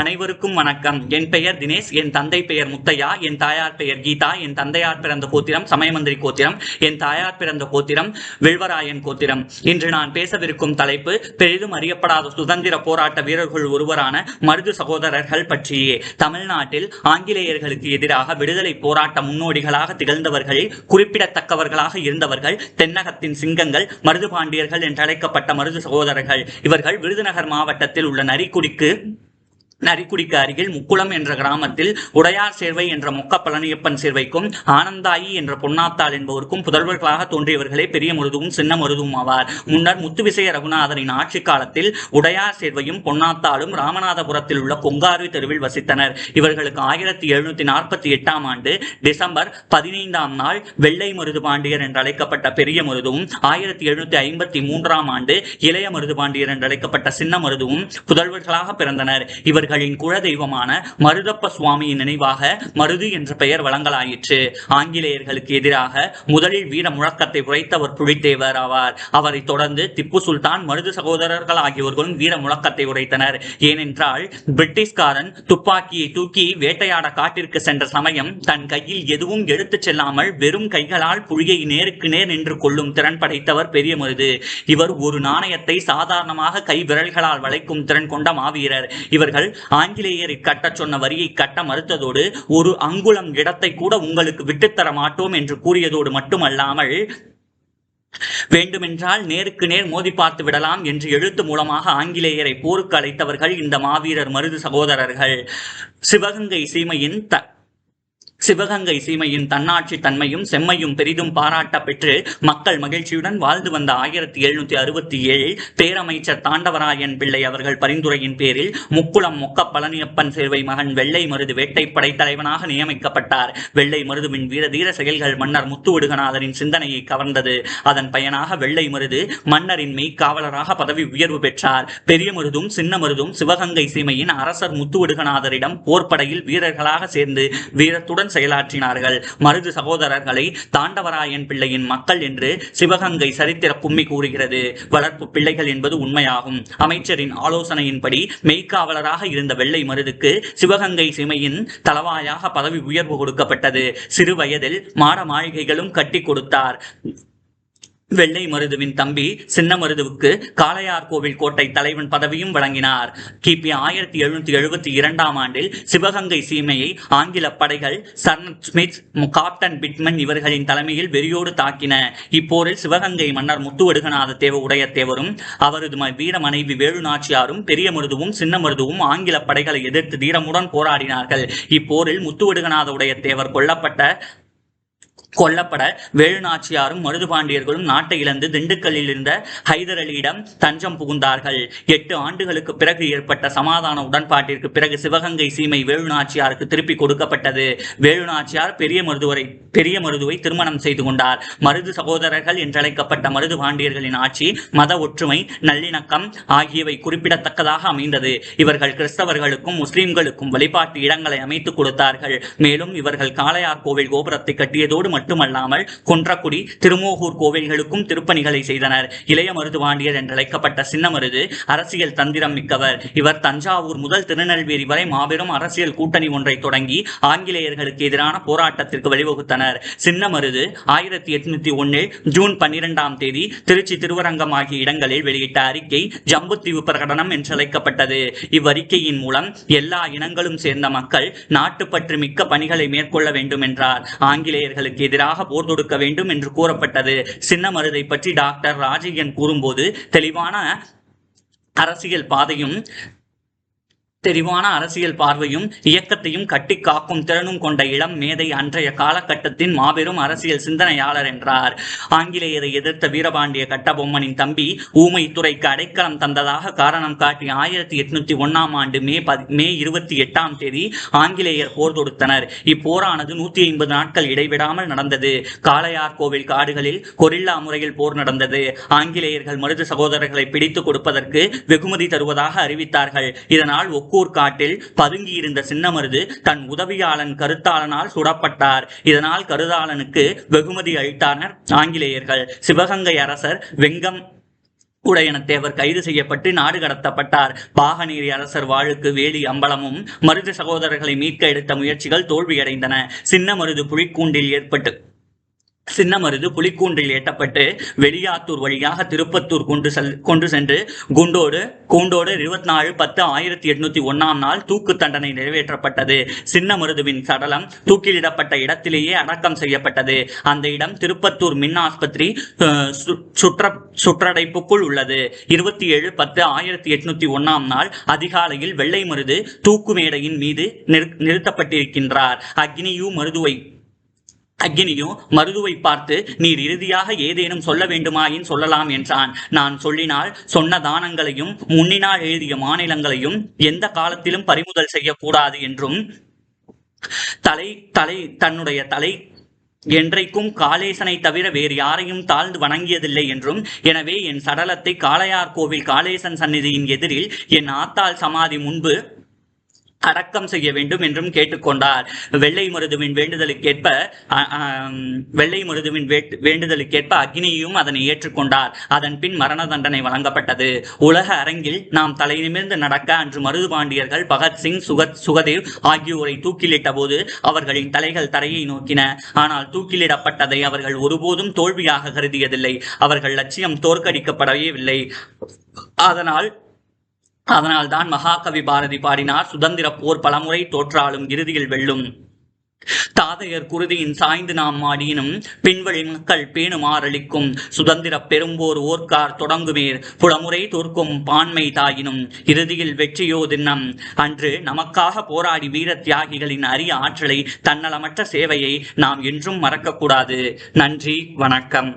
அனைவருக்கும் வணக்கம். என் பெயர் தினேஷ் என் தந்தை பெயர் முத்தையா என் தாயார் பெயர் கீதா என் தந்தையார் பிறந்த கோத்திரம் சமயமந்திரி கோத்திரம் என் தாயார் பிறந்த கோத்திரம் வில்வராயன் கோத்திரம். இன்று நான் பேசவிருக்கும் தலைப்பு பெரிதும் அறியப்படாத சுதந்திர போராட்ட வீரர்கள் ஒருவரான மருது சகோதரர்கள் பற்றியே. தமிழ்நாட்டில் ஆங்கிலேயர்களுக்கு எதிராக விடுதலை போராட்ட முன்னோடிகளாக திகழ்ந்தவர்களில் குறிப்பிடத்தக்கவர்களாக இருந்தவர்கள் தென்னகத்தின் சிங்கங்கள் மருது பாண்டியர்கள் என்றழைக்கப்பட்ட மருது சகோதரர்கள். இவர்கள் விருதுநகர் மாவட்டத்தில் உள்ள நரிக்குடிக்கு நரிக்குடிக்கு அருகில் முக்குளம் என்ற கிராமத்தில் உடையார் சேர்வை என்ற மொக்க பழனியப்பன் சேர்வைக்கும் ஆனந்தாயி என்ற பொன்னாத்தாள் என்பவருக்கும் புதல்வர்களாக தோன்றியவர்களே பெரிய முருதுவும் சின்ன முருதுவும் ஆவார். முன்னர் முத்துவிசய ரகுநாதரின் ஆட்சி காலத்தில் உடையார் சேர்வையும் பொன்னாத்தாளும் ராமநாதபுரத்தில் உள்ள கொங்காரு தெருவில் வசித்தனர். இவர்களுக்கு ஆயிரத்தி எழுநூத்தி நாற்பத்தி எட்டாம் ஆண்டு டிசம்பர் பதினைந்தாம் நாள் வெள்ளை மருது பாண்டியர் என்று அழைக்கப்பட்ட பெரிய மருதுவும் ஆயிரத்தி எழுநூத்தி ஐம்பத்தி மூன்றாம் ஆண்டு இளைய மருது பாண்டியர் என்று அழைக்கப்பட்ட சின்ன மருதுவும் புதல்வர்களாக பிறந்தனர். இவர்கள் அவர்களின் குலதெய்வமான மருதப்ப சுவாமியின் நினைவாக மருது என்ற பெயர் வழங்கலாயிற்று. ஆங்கிலேயர்களுக்கு எதிராக முதலில் வீர முழக்கத்தை உரைத்தவர் புலித்தேவர் ஆவார். அவரை தொடர்ந்து திப்பு சுல்தான் மருது சகோதரர்கள் ஆகியோர்களும் வீர முழக்கத்தை உரைத்தனர். ஏனென்றால் பிரிட்டிஷ்காரன் துப்பாக்கியை தூக்கி வேட்டையாட காட்டிற்கு சென்ற சமயம் தன் கையில் எதுவும் எடுத்துச் செல்லாமல் வெறும் கைகளால் புலியை நேருக்கு நேர் நின்று கொள்ளும் திறன் படைத்தவர் பெரிய மருது. இவர் ஒரு நாணயத்தை சாதாரணமாக கை விரல்களால் வளைக்கும் திறன் கொண்ட மாவீரர். இவர்கள் ஆங்கிலேயரை கட்டச் சொன்ன வரியை கட்ட மறுத்ததோடு ஒரு அங்குளம் இடத்தை கூட உங்களுக்கு விட்டுத்தர மாட்டோம் என்று கூறியதோடு மட்டுமல்லாமல் வேண்டுமென்றால் நேருக்கு நேர் மோதி பார்த்து விடலாம் என்று எழுத்து மூலமாக ஆங்கிலேயரை போருக்கு அழைத்தவர்கள் இந்த மாவீரர் மருது சகோதரர்கள். சிவகங்கை சீமையின் த சிவகங்கை சீமையின் தன்னாட்சி தன்மையும் செம்மையும் பெரிதும் பாராட்ட பெற்று மக்கள் மகிழ்ச்சியுடன் வாழ்ந்து வந்த ஆயிரத்தி எழுநூத்தி அறுபத்தி ஏழில் பேரமைச்சர் தாண்டவராயன் பிள்ளை அவர்கள் பரிந்துரையின் பேரில் முக்குளம் மொக்க பழனியப்பன் சேர்வை மகன் வெள்ளை மருது வேட்டைப்படை தலைவனாக நியமிக்கப்பட்டார். வெள்ளை மருதுவின் வீர தீர செயல்கள் மன்னர் முத்துவிடுகநாதரின் சிந்தனையை கவர்ந்தது. அதன் பயனாக வெள்ளை மருது மன்னரின் மெய்க்காவலராக பதவி உயர்வு பெற்றார். பெரிய மருதும் சின்ன மருதும் சிவகங்கை சீமையின் அரசர் முத்துவிடுகநாதரிடம் போர்ப்படையில் வீரர்களாக சேர்ந்து வீரத்துடன் செயலாற்றினார்கள். மருது சகோதரர்களை தாண்டவராயன் பிள்ளையின் மக்கள் என்று சிவகங்கை சரித்திர கும்மி கூறுகிறது. வளர்ப்பு பிள்ளைகள் என்பது உண்மையாகும். அமைச்சரின் ஆலோசனையின்படி மெய்க்காவலராக இருந்த வெள்ளை மருதுக்கு சிவகங்கை சிமையின் தலவாயாக பதவி உயர்வு கொடுக்கப்பட்டது. சிறு வயதில் மாட மாளிகைகளும் கட்டி கொடுத்தார். வெள்ளை மருதுவின் தம்பி சின்ன மருதுவுக்கு காளையார் கோவில் கோட்டை தலைவன் பதவியும் வழங்கினார். கிபி ஆயிரத்தி எழுநூத்தி எழுபத்தி இரண்டாம் ஆண்டில் சிவகங்கை சீமையை ஆங்கில படைகள் சர்னட் ஸ்மித் காப்டன் பிட்மன் இவர்களின் தலைமையில் வெறியோடு தாக்கின. இப்போரில் சிவகங்கை மன்னர் முத்துவடுகநாத தேவ உடைய தேவரும் அவரது ம- வீர மனைவி வேலு நாச்சியாரும் பெரிய மருதுவும் சின்ன மருதுவும் ஆங்கில படைகளை எதிர்த்து தீரமுடன் போராடினார்கள். இப்போரில் முத்துவடுகநாத உடையத்தேவர் கொல்லப்பட்ட கொல்லப்பட வேலுநாச்சியாரும் மருதுபாண்டியர்களும் நாட்டை இழந்து திண்டுக்கல்லில் இருந்த ஹைதர் அலியிடம் தஞ்சம் புகுந்தார்கள். எட்டு ஆண்டுகளுக்கு பிறகு ஏற்பட்ட சமாதான உடன்பாட்டிற்கு பிறகு சிவகங்கை சீமை வேலுநாச்சியாருக்கு திருப்பி கொடுக்கப்பட்டது. வேலுநாச்சியார் பெரிய மருதுவரை பெரிய மருதுவை திருமணம் செய்து கொண்டார். மருது சகோதரர்கள் என்றழைக்கப்பட்ட மருது பாண்டியர்களின் ஆட்சி மத ஒற்றுமை நல்லிணக்கம் ஆகியவை குறிப்பிடத்தக்கதாக அமைந்தது. இவர்கள் கிறிஸ்தவர்களுக்கும் முஸ்லிம்களுக்கும் வழிபாட்டு இடங்களை அமைத்துக் கொடுத்தார்கள். மேலும் இவர்கள் காளையார் கோவில் கோபுரத்தை கட்டியதோடு மட்டுமல்லாமல் குன்றக்குடி திருமோகூர் கோவில்களுக்கும் திருப்பணிகளை செய்தனர். இளைய மருதுவாண்டியர் என்றழைக்கப்பட்ட சின்னமருது அரசியல் தந்திரம் மிக்கவர். இவர் தஞ்சாவூர் முதல் திருநெல்வேலி வரை மாபெரும் அரசியல் கூட்டணி ஒன்றை தொடங்கி ஆங்கிலேயர்களுக்கு எதிரான போராட்டத்திற்கு வழிவகுத்தனர். சின்னமருது ஆயிரத்தி எட்நூத்தி ஒன்னில் ஜூன் பன்னிரெண்டாம் தேதி திருச்சி திருவரங்கம் ஆகிய இடங்களில் வெளியிட்ட அறிக்கை ஜம்புத்தீவு பிரகடனம் என்றழைக்கப்பட்டது. இவ்வறிக்கையின் மூலம் எல்லா இனங்களும் சேர்ந்த மக்கள் நாட்டுப்பற்று மிக்க பணிகளை மேற்கொள்ள வேண்டும் என்றார். ஆங்கிலேயர்களுக்கு எதிராக போர் தொடுக்க வேண்டும் என்று கூறப்பட்டது. சின்ன மருதை பற்றி டாக்டர் ராஜிகன் கூறும்போது தெளிவான அரசியல் பாதையும் தெளிவான அரசியல் பார்வையும் இயக்கத்தையும் கட்டி காக்கும் திறனும் கொண்ட இளம் மேதை அன்றைய காலகட்டத்தின் மாபெரும் அரசியல் சிந்தனையாளர் என்றார். ஆங்கிலேயரை எதிர்த்த வீரபாண்டிய கட்டபொம்மனின் தம்பி ஊமை துறைக்கு அடைக்கலம் தந்ததாக காரணம் காட்டி ஆயிரத்தி எட்நூத்தி ஒன்னாம் ஆண்டு மே மே இருபத்தி எட்டாம் தேதி ஆங்கிலேயர் போர் தொடுத்தனர். இப்போரானது நூத்தி ஐம்பது நாட்கள் இடைவிடாமல் நடந்தது. காளையார் கோவில் காடுகளில் கொரில்லா முறையில் போர் நடந்தது. ஆங்கிலேயர்கள் மருது சகோதரர்களை பிடித்துக் கொடுப்பதற்கு வெகுமதி தருவதாக அறிவித்தார்கள். இதனால் ஒக்கூர் காட்டில் பதுங்கியிருந்த சின்னமருது தன் உதவியாளன் கருத்தாளனால் சுடப்பட்டார். இதனால் கருதாளனுக்கு வெகுமதி அளித்தனர் ஆங்கிலேயர்கள். சிவகங்கை அரசர் வெங்கம் உடையனத்தேவர் கைது செய்யப்பட்டு நாடு கடத்தப்பட்டார். பாகநீரி அரசர் வாழுக்கு வேலி அம்பலமும் மருது சகோதரர்களை மீட்க எடுத்த முயற்சிகள் தோல்வியடைந்தன. சின்ன மருது புலிக்கூண்டில் ஏற்பட்டு சின்னமருது புலிக்கூண்டில் ஏற்றப்பட்டு வெளியாத்தூர் வழியாக திருப்பத்தூர் கொண்டு செல் கொண்டு சென்று குண்டோடு கூண்டோடு இருபத்தி நாலு பத்து ஆயிரத்தி எட்நூத்தி ஒன்னாம் நாள் தூக்கு தண்டனை நிறைவேற்றப்பட்டது. சின்னமருதுவின் சடலம் தூக்கிலிடப்பட்ட இடத்திலேயே அடக்கம் செய்யப்பட்டது. அந்த இடம் திருப்பத்தூர் மின் ஆஸ்பத்திரி அஹ், சு- சுற்ற சுற்றடைப்புக்குள் உள்ளது. இருபத்தி ஏழு பத்து ஆயிரத்தி எட்நூத்தி ஒன்னாம் நாள் அதிகாலையில் வெள்ளை மருது தூக்கு மேடையின் மீது நிறு- நிறுத்தப்பட்டிருக்கின்றார். அக்னியு மருதுவை அக்கினியும் மருதுவை பார்த்து நீர் இறுதியாக ஏதேனும் சொல்ல வேண்டுமாயின் சொல்லலாம் என்றான். நான் சொல்லினால் சொன்ன தானங்களையும் முன்னினால் எழுதிய மாநிலங்களையும் எந்த காலத்திலும் பறிமுதல் செய்யக்கூடாது என்றும் தலை தலை தன்னுடைய தலை என்றைக்கும் காளேசனை தவிர வேறு யாரையும் தாழ்ந்து வணங்கியதில்லை என்றும் எனவே என் சடலத்தை காளையார் கோவில் காளேசன் சந்நிதியின் எதிரில் என் ஆத்தாள் சமாதி முன்பு அடக்கம் செய்ய வேண்டும் என்றும் கேட்டுக்கொண்டார். வெள்ளை மருதுவின் வேண்டுதலுக்கேற்ப வெள்ளை மருதுவின் வேட்- வேண்டுதலுக்கேற்ப அக்னியும் அதனை ஏற்றுக்கொண்டார். அதன் பின் மரண தண்டனை வழங்கப்பட்டது. உலக அரங்கில் நாம் தலை நிமிர்ந்து நடக்க அன்று மருது பாண்டியர்கள் பகத்சிங் சுகத் சுகதேவ் ஆகியோரை தூக்கிலிட்ட போது அவர்களின் தலைகள் தரையை நோக்கின. ஆனால் தூக்கிலிடப்பட்டதை அவர்கள் ஒருபோதும் தோல்வியாக கருதியதில்லை. அவர்கள் லட்சியம் தோற்கடிக்கப்படவே இல்லை. அதனால் அதனால்தான் மகாகவி பாரதி பாடினார் சுதந்திர போர் பலமுறை தோற்றாலும் இறுதியில் வெல்லும். தாதையர் குருதியின் சாய்ந்து நாம் மாடியினும் பின்வழி மக்கள் பேணுமாறளிக்கும் சுதந்திர பெரும்போர் ஓர்க்கார் தொடங்குமேர் புலமுறை தோற்கும் பான்மை தாயினும் இறுதியில் வெற்றியோ தின்னம். அன்று நமக்காக போராடி வீர தியாகிகளின் அரிய ஆற்றலை தன்னலமற்ற சேவையை நாம் என்றும் மறக்கக்கூடாது. நன்றி வணக்கம்.